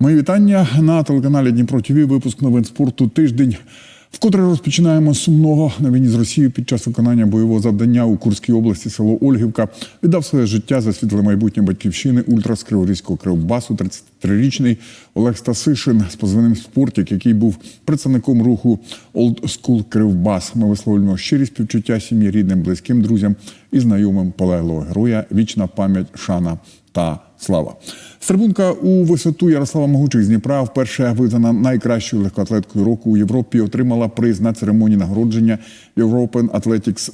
Мої вітання на телеканалі Дніпро ТВ. Випуск новин спорту тиждень. Вкотре розпочинаємо сумного на війні з Росією під час виконання бойового завдання у Курській області село Ольгівка віддав своє життя за світле майбутнє батьківщини ультра з Криворізького кривбасу 33-річний Олег Стасишин з позивним спортик, який був представником руху Old School Кривбас. Ми висловлюємо щирі співчуття сім'ї, рідним, близьким друзям і знайомим полеглого героя. Вічна пам'ять, шана та слава. Стрибунка у висоту Ярослава Могучих з Дніпра вперше визнана найкращою легкоатлеткою року у Європі. Отримала приз на церемонії нагородження European Athletics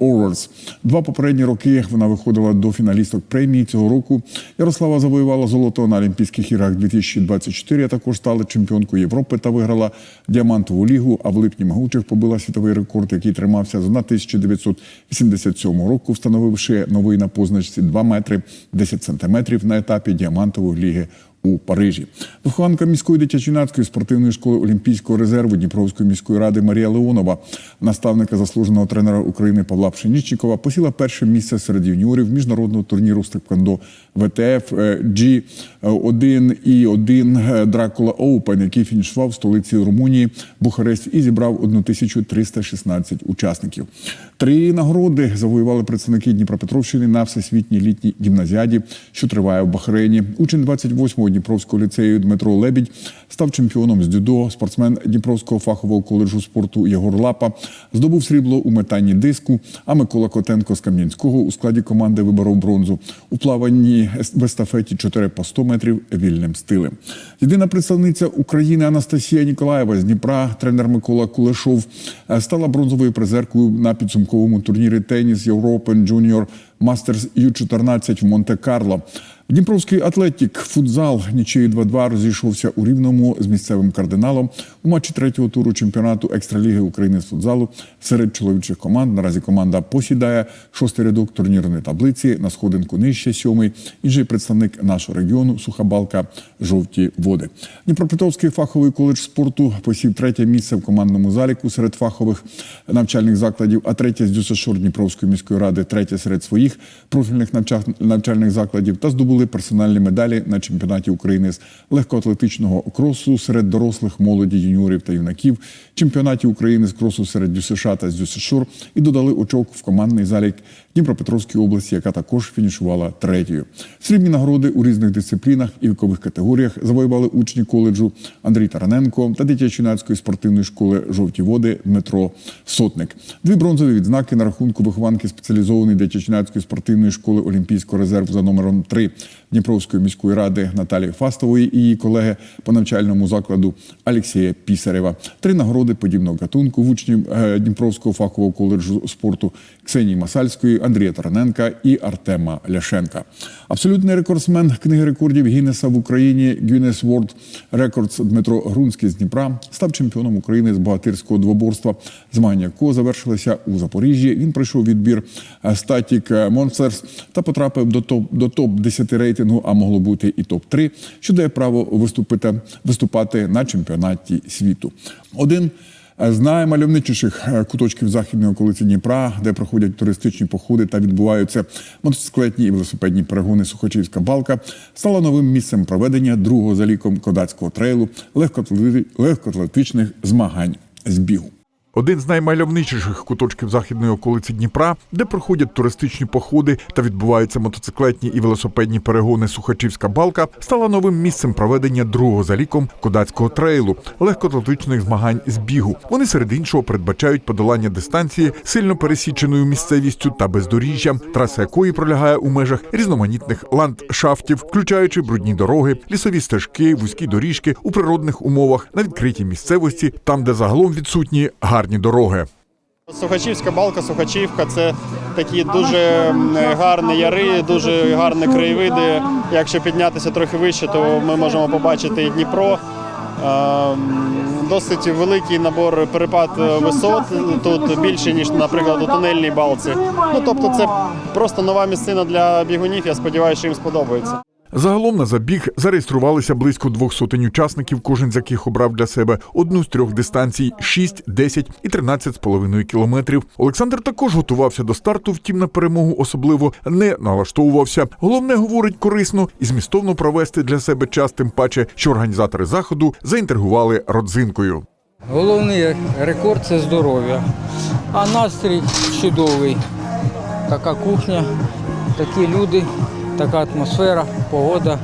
Awards. Два попередні роки вона виходила до фіналісток премії цього року. Ярослава завоювала золото на Олімпійських іграх 2024, а також стала чемпіонкою Європи та виграла діамантову лігу. А в липні Могучих побила світовий рекорд, який тримався з 1987 року, встановивши новий на позначці 2 метри 10 сантиметрів на етапі діамантової ліги у Парижі. Вихованка міської дитячо-юнацької спортивної школи Олімпійського резерву Дніпровської міської ради Марія Леонова, наставника заслуженого тренера України Павла Пшенічникова, посіла перше місце серед юніорів міжнародного турніру з теквондо ВТФ е, G1 і 1 Дракула Оупен, який фінішував в столиці Румунії Бухарест і зібрав 1316 учасників. Три нагороди завоювали представники Дніпропетровщини на всесвітній літній гімназіаді, що триває в Бахрейні. Учень 28-го Дніпровського ліцею Дмитро Лебідь став чемпіоном з дзюдо. Спортсмен Дніпровського фахового коледжу спорту Єгор Лапа здобув срібло у метанні диску. А Микола Котенко з Кам'янського у складі команди виборов бронзу у плаванні в естафеті 4 по 100 метрів вільним стилем. Єдина представниця України Анастасія Ніколаєва з Дніпра, тренер Микола Кулешов, е, стала бронзовою призеркою на підсумковому турнірі теніс European Junior Masters U14 в Монте-Карло. Дніпровський атлетік футзал нічиєю 2-2 розійшовся у рівному з місцевим кардиналом у матчі третього туру чемпіонату екстраліги України з футзалу серед чоловічих команд. Наразі команда посідає шостий рядок турнірної таблиці на сходинку нижче сьомий. Інший представник нашого регіону Сухабалка жовті води. Дніпропетровський фаховий коледж спорту посів третє місце в командному заліку серед фахових навчальних закладів, а третє з ДЮСШОР Дніпровської міської ради, третє серед своїх профільних навчальних закладів та здобули персональні медалі на чемпіонаті України з легкоатлетичного кросу серед дорослих, молоді, юніорів та юнаків, чемпіонаті України з кросу серед ДЮСШ та з і додали очок в командний залік Дніпропетровської області, яка також фінішувала третьою. Срібні нагороди у різних дисциплінах і вікових категоріях завоювали учні коледжу Андрій Тараненко та дитячо-юнацької спортивної школи Жовті води Дмитро Сотник. Дві бронзові відзнаки на рахунку вихованки спеціалізованої дитячо-юнацької спортивної школи Олімпійського резерву за номером 3 Дніпровської міської ради Наталії Фастової і її колеги по навчальному закладу Алексія Пісарева. Три нагороди подібного гатунку в учнів е, Дніпровського фахового коледжу спорту Ксенії Масальської, Андрія Тараненка і Артема Ляшенка. Абсолютний рекордсмен книги рекордів Гіннеса в Україні Guinness World Records Дмитро Грунський з Дніпра став чемпіоном України з богатирського двоборства, змагання якого завершилися у Запоріжжі. Він пройшов відбір е, Static Monsters та потрапив до топ до топ 10 рейтингу, а могло бути і топ 3 що дає право виступити виступати на чемпіонаті світу. Один з наймальовничіших е, куточків західної околиці Дніпра, де проходять туристичні походи та відбуваються мотоциклетні і велосипедні перегони Сухочівська балка, стала новим місцем проведення другого за ліком кодацького трейлу легкоатлети- легкоатлетичних змагань з бігу. Один з наймальовничіших куточків західної околиці Дніпра, де проходять туристичні походи та відбуваються мотоциклетні і велосипедні перегони Сухачівська балка, стала новим місцем проведення другого за ліком кодацького трейлу легкоатлетичних змагань з бігу. Вони серед іншого передбачають подолання дистанції сильно пересіченою місцевістю та бездоріжжям, траса якої пролягає у межах різноманітних ландшафтів, включаючи брудні дороги, лісові стежки, вузькі доріжки у природних умовах на відкритій місцевості, там, де загалом відсутні гарні дороги. Сухачівська балка, Сухачівка це такі дуже гарні яри, дуже гарні краєвиди. Якщо піднятися трохи вище, то ми можемо побачити Дніпро. Ем, Досить великий набор перепад е, висот тут більше ніж, наприклад, у тунельній балці. Ну тобто, це просто нова місцина для бігунів. Я сподіваюся, що їм сподобається. Загалом на забіг зареєструвалися близько двох сотень учасників, кожен з яких обрав для себе одну з трьох дистанцій 6, 10 і 13,5 кілометрів. Олександр також готувався до старту, втім на перемогу особливо не налаштовувався. Головне говорить корисно і змістовно провести для себе час, тим паче, що організатори заходу заінтригували родзинкою. Головний рекорд це здоров'я. А настрій чудовий. Така кухня, такі люди, така атмосфера, погода,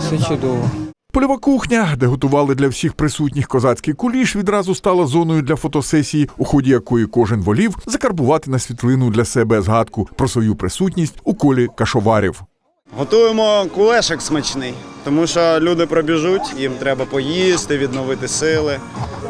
все чудово. Польова кухня, де готували для всіх присутніх козацький куліш, відразу стала зоною для фотосесії, у ході якої кожен волів закарбувати на світлину для себе згадку про свою присутність у колі кашоварів. Готуємо кулешик смачний, тому що люди пробіжуть, їм треба поїсти, відновити сили.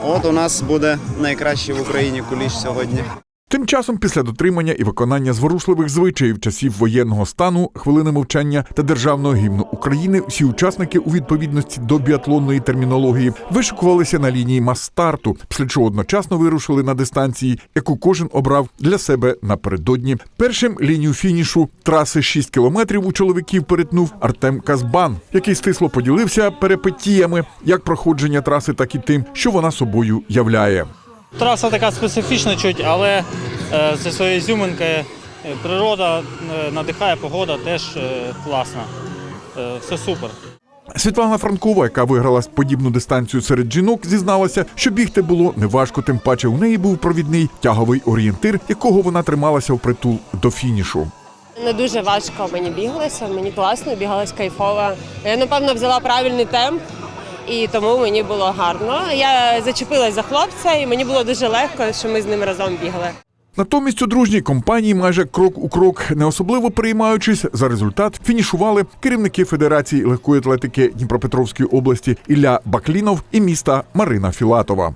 От у нас буде найкращий в Україні куліш сьогодні. Тим часом, після дотримання і виконання зворушливих звичаїв часів воєнного стану, хвилини мовчання та державного гімну України, всі учасники у відповідності до біатлонної термінології вишикувалися на лінії мас-старту, після чого одночасно вирушили на дистанції, яку кожен обрав для себе напередодні. Першим лінію фінішу траси 6 кілометрів у чоловіків перетнув Артем Казбан, який стисло поділився перепитіями як проходження траси, так і тим, що вона собою являє. Траса така специфічна чуть, але е, зі своєю зюминкою е, природа е, надихає, погода теж класна. Все супер. Світлана Франкова, яка виграла подібну дистанцію серед жінок, зізналася, що бігти було неважко, тим паче у неї був провідний тяговий орієнтир, якого вона трималася впритул до фінішу. Не дуже важко мені біглося, мені класно, бігалась кайфово. Я напевно взяла правильний темп, і тому мені було гарно. Я зачепилась за хлопця, і мені було дуже легко, що ми з ним разом бігли. Натомість у дружній компанії майже крок у крок, не особливо переймаючись за результат, фінішували керівники Федерації легкої атлетики Дніпропетровської області Ілля Баклінов і міста Марина Філатова.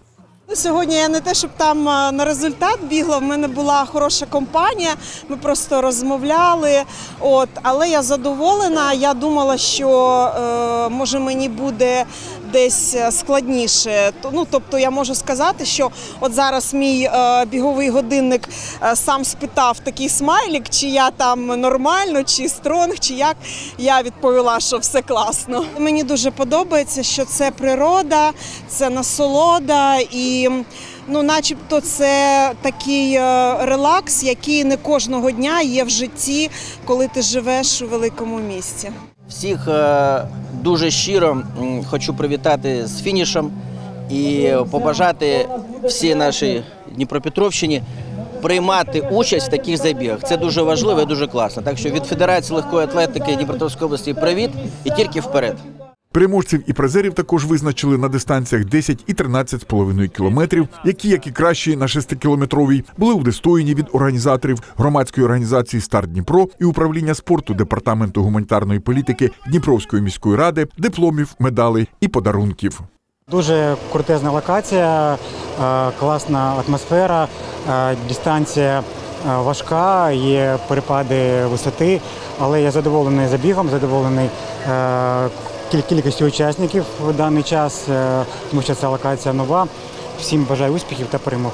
Ну, Сьогодні я не те, щоб там на результат бігла. В мене була хороша компанія. Ми просто розмовляли. От, але я задоволена. Я думала, що е, може мені буде десь складніше. Ну, тобто, я можу сказати, що от зараз мій е, біговий годинник е, сам спитав такий смайлік, чи я там нормально, чи стронг, чи як. Я відповіла, що все класно. Мені дуже подобається, що це природа, це насолода і. Ну, начебто, це такий е, релакс, який не кожного дня є в житті, коли ти живеш у великому місті. Всіх е, дуже щиро хочу привітати з фінішем і побажати всій нашій Дніпропетровщині приймати участь в таких забігах. Це дуже важливо і дуже класно. Так що від Федерації легкої атлетики Дніпропетровської області привіт і тільки вперед. Переможців і призерів також визначили на дистанціях 10 і 13,5 кілометрів, які, як і кращі на 6-кілометровій, були удостоєні від організаторів громадської організації Старт Дніпро і управління спорту департаменту гуманітарної політики Дніпровської міської ради, дипломів, медалей і подарунків. Дуже крутезна локація, е, класна атмосфера, е, дистанція е, важка, є перепади висоти, але я задоволений забігом, задоволений кіль- кількістю учасників в даний час, е, тому що ця локація нова. Всім бажаю успіхів та перемог.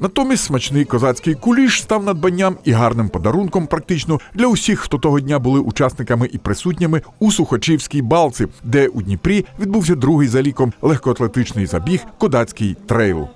Натомість смачний козацький куліш став надбанням і гарним подарунком практично для усіх, хто того дня були учасниками і присутніми у Сухачівській балці, де у Дніпрі відбувся другий за ліком легкоатлетичний забіг Кодацький трейл.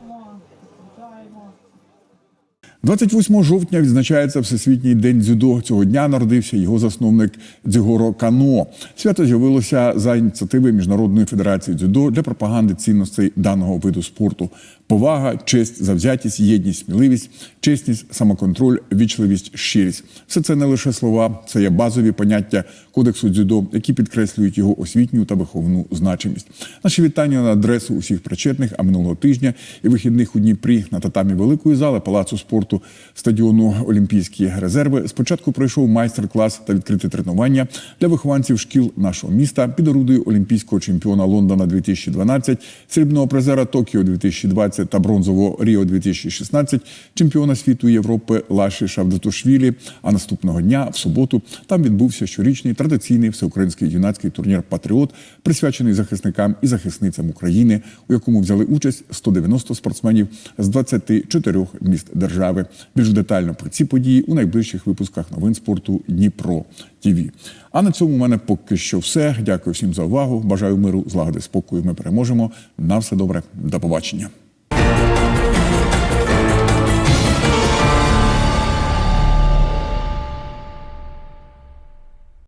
28 жовтня відзначається Всесвітній день дзюдо. Цього дня народився його засновник Дзюгоро Кано. Свято з'явилося за ініціативи Міжнародної федерації дзюдо для пропаганди цінностей даного виду спорту. Повага, честь, завзятість, єдність, сміливість, чесність, самоконтроль, вічливість, щирість. Все це не лише слова, це є базові поняття кодексу дзюдо, які підкреслюють його освітню та виховну значимість. Наші вітання на адресу усіх причетних, а минулого тижня і вихідних у Дніпрі на татамі великої зали палацу спорту стадіону Олімпійські резерви. Спочатку пройшов майстер-клас та відкрите тренування для вихованців шкіл нашого міста під орудою олімпійського чемпіона Лондона 2012, срібного призера Токіо 2020 та бронзового Ріо 2016 чемпіона світу Європи Лаші Шавдатушвілі. А наступного дня, в суботу, там відбувся щорічний традиційний всеукраїнський юнацький турнір Патріот, присвячений захисникам і захисницям України, у якому взяли участь 190 спортсменів з 24 міст держави. Більш детально про ці події у найближчих випусках новин спорту Дніпро ТІВІ. А на цьому у мене поки що все. Дякую всім за увагу. Бажаю миру, злагоди, спокою. Ми переможемо. На все добре. До побачення.